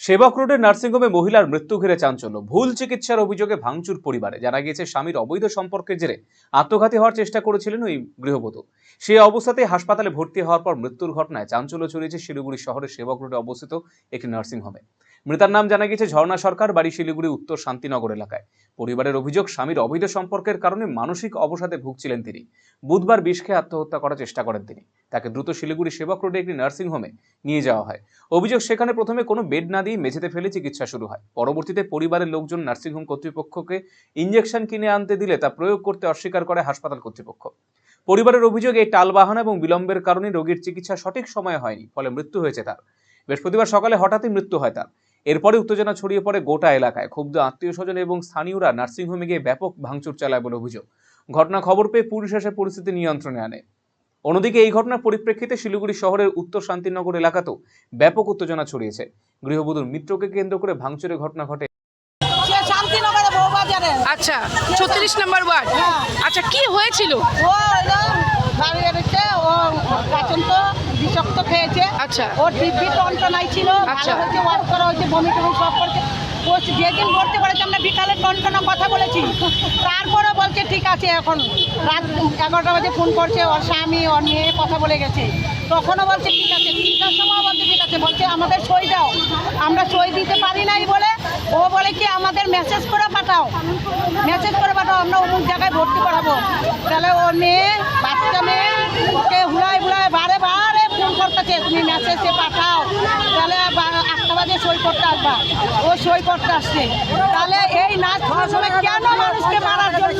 সেবক রোডের নার্সিংহোমে মহিলার মৃত্যু ঘিরে চাঞ্চল্য। ভুল চিকিৎসার অভিযোগে ভাঙচুর পরিবারে। জানা গিয়েছে, স্বামীর অবৈধ সম্পর্কের জেরে আত্মঘাতী হওয়ার চেষ্টা করেছিলেন ওই গৃহবধূ। সেই অবস্থাতেই হাসপাতালে ভর্তি হওয়ার পর মৃত্যুর ঘটনায় চাঞ্চল্য ছড়িয়েছে শিলিগুড়ি শহরের সেবক রোডে অবস্থিত একটি নার্সিংহোমে। মৃতার নাম জানা গিয়েছে ঝর্ণা সরকার, বাড়ি শিলিগুড়ি, উত্তর শান্তিনগর এলাকায়। পরিবারের অভিযোগ, স্বামীর অবৈধ সম্পর্কের কারণে মানসিক অবসাদে ভুগছিলেন তিনি। বুধবার বিষ খেয়ে আত্মহত্যা করার চেষ্টা করেন তিনি। তাকে দ্রুত শিলিগুড়ি সেবক রোডে একটি নার্সিংহোমে নিয়ে যাওয়া হয়। অভিযোগ সেখানে প্রথমে কোনো বেড না দিয়ে মেঝেতে ফেলে চিকিৎসা শুরু হয়। পরবর্তীতে পরিবারের লোকজন নার্সিংহোম কর্তৃপক্ষকে ইঞ্জেকশন কিনে আনতে দিলে তা প্রয়োগ করতে অস্বীকার করে হাসপাতাল কর্তৃপক্ষ। পরিবারের অভিযোগ, এই টালবাহানা এবং বিলম্বের কারণে রোগীর চিকিৎসা সঠিক সময়ে হয়নি, ফলে মৃত্যু হয়েছে তার। বৃহস্পতিবার সকালে হঠাৎই মৃত্যু হয় তার। এরপরে উত্তেজনা ছড়িয়ে পড়ে গোটা এলাকায়। ক্ষুব্ধ আত্মীয় স্বজন এবং স্থানীয়রা নার্সিংহোমে গিয়ে ব্যাপক ভাঙচুর চালায় বলে অভিযোগ। ঘটনা খবর পেয়ে পুলিশ এসে পরিস্থিতি নিয়ন্ত্রণে আনে। অন্যদিকে এই ঘটনার পরিপ্রেক্ষিতে শিলিগুড়ি শহরের উত্তর শান্তিনগর এলাকাতেও ব্যাপক উত্তেজনা ছড়িয়েছে। গৃহবধূর মিত্রকে কেন্দ্র করে ভাঙচুরের ঘটনা ঘটে। আচ্ছা ছত্রিশ নম্বর ওয়ার্ড। হ্যাঁ। আচ্ছা কি হয়েছিল? বিষাক্ত খেয়েছে। আচ্ছা। ও টিভি টনটনাই ছিল। আচ্ছা। ভালো হয়েছে ওয়াশ করা হয়েছে বমি টমি সব করছে। ও যেদিন ভর্তি করেছে আমরা বিকালে টনটনা কথা বলেছি। আছে এখন। রাত এগারোটা বাজে ফোন করছে, ওর স্বামী, ওর নিয়ে কথা বলে গেছে। তখনও বলছে, ঠিক আছে তিনটার সময় বলছে, ঠিক আছে। বলছে, আমাদের সই দাও। আমরা সই দিতে পারি নাই বলে, ও বলে কি, আমাদের মেসেজ করে পাঠাও। মেসেজ করে পাঠাও, আমরা অমুক জায়গায় ভর্তি করাবো। তাহলে ও মেয়ে, বাচ্চা মেয়ে, ওকে হুলাই হুলাই বারে বারে ফোন করতেছে, তুমি মেসেজে পাঠাও। তাহলে আটটা বাজে সই করতে আসবা। ও সই করতে আসছে। তাহলে এই নাচ সময় কেন মানুষকে মারার জন্য